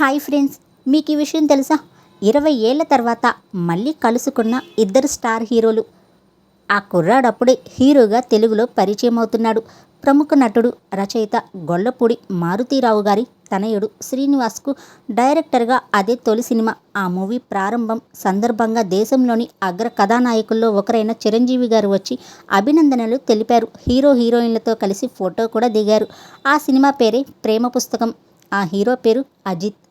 Hi friends మీకు ఈ విషయం తెలుసా? ఇరవై ఏళ్ళ తర్వాత మళ్ళీ కలుసుకున్న ఇద్దరు స్టార్ హీరోలు. ఆ కుర్రాడప్పుడే హీరోగా తెలుగులో పరిచయం అవుతున్నాడు. ప్రముఖ నటుడు రచయిత గొల్లపూడి మారుతీరావు గారి తనయుడు శ్రీనివాస్కు డైరెక్టర్గా అదే తొలి సినిమా. ఆ మూవీ ప్రారంభం సందర్భంగా దేశంలోని అగ్ర కథానాయకుల్లో ఒకరైన చిరంజీవి గారు వచ్చి అభినందనలు తెలిపారు. హీరో హీరోయిన్లతో కలిసి ఫోటో కూడా దిగారు. ఆ సినిమా పేరే ప్రేమ పుస్తకం. ఆ హీరో పేరు అజిత్.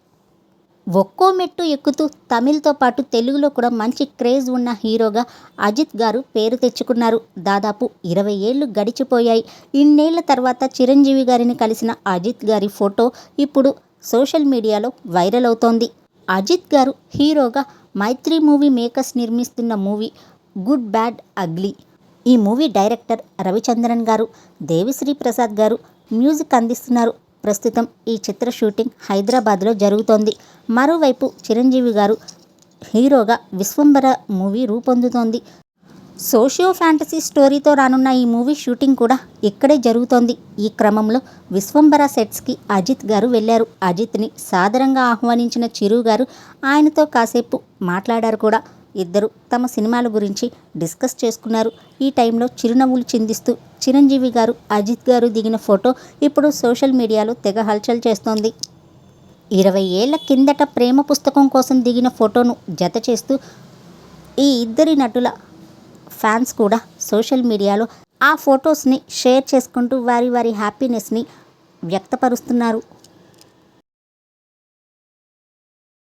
ఒక్కో మెట్టు ఎక్కుతూ తమిళ్తో పాటు తెలుగులో కూడా మంచి క్రేజ్ ఉన్న హీరోగా అజిత్ గారు పేరు తెచ్చుకున్నారు. దాదాపు ఇరవై ఏళ్ళు గడిచిపోయాయి. ఇన్నేళ్ళ తర్వాత చిరంజీవి గారిని కలిసిన అజిత్ గారి ఫోటో ఇప్పుడు సోషల్ మీడియాలో వైరల్ అవుతోంది. అజిత్ గారు హీరోగా మైత్రి మూవీ మేకర్స్ నిర్మిస్తున్న మూవీ గుడ్ బ్యాడ్ అగ్లీ. ఈ మూవీ డైరెక్టర్ రవిచంద్రన్ గారు దేవిశ్రీ ప్రసాద్ గారు మ్యూజిక్ అందిస్తున్నారు. ప్రస్తుతం ఈ చిత్ర షూటింగ్ హైదరాబాద్లో జరుగుతోంది. మరోవైపు చిరంజీవి గారు హీరోగా విశ్వంబర మూవీ రూపొందుతోంది. సోషియో ఫ్యాంటసీ స్టోరీతో రానున్న ఈ మూవీ షూటింగ్ కూడా ఇక్కడే జరుగుతోంది. ఈ క్రమంలో విశ్వంబర సెట్స్కి అజిత్ గారు వెళ్ళారు. అజిత్ని సాదరంగా ఆహ్వానించిన చిరు గారు ఆయనతో కాసేపు మాట్లాడారు కూడా. ఇద్దరు తమ సినిమాల గురించి డిస్కస్ చేసుకున్నారు. ఈ టైంలో చిరునవ్వులు చిందిస్తూ చిరంజీవి గారు అజిత్ గారు దిగిన ఫోటో ఇప్పుడు సోషల్ మీడియాలో తెగ హల్చల్ చేస్తోంది. ఇరవై ఏళ్ళ కిందట ప్రేమ పుస్తకం కోసం దిగిన ఫోటోను జత చేస్తూ ఈ ఇద్దరి నటుల ఫ్యాన్స్ కూడా సోషల్ మీడియాలో ఆ ఫొటోస్ని షేర్ చేసుకుంటూ వారి వారి హ్యాపీనెస్ని వ్యక్తపరుస్తున్నారు.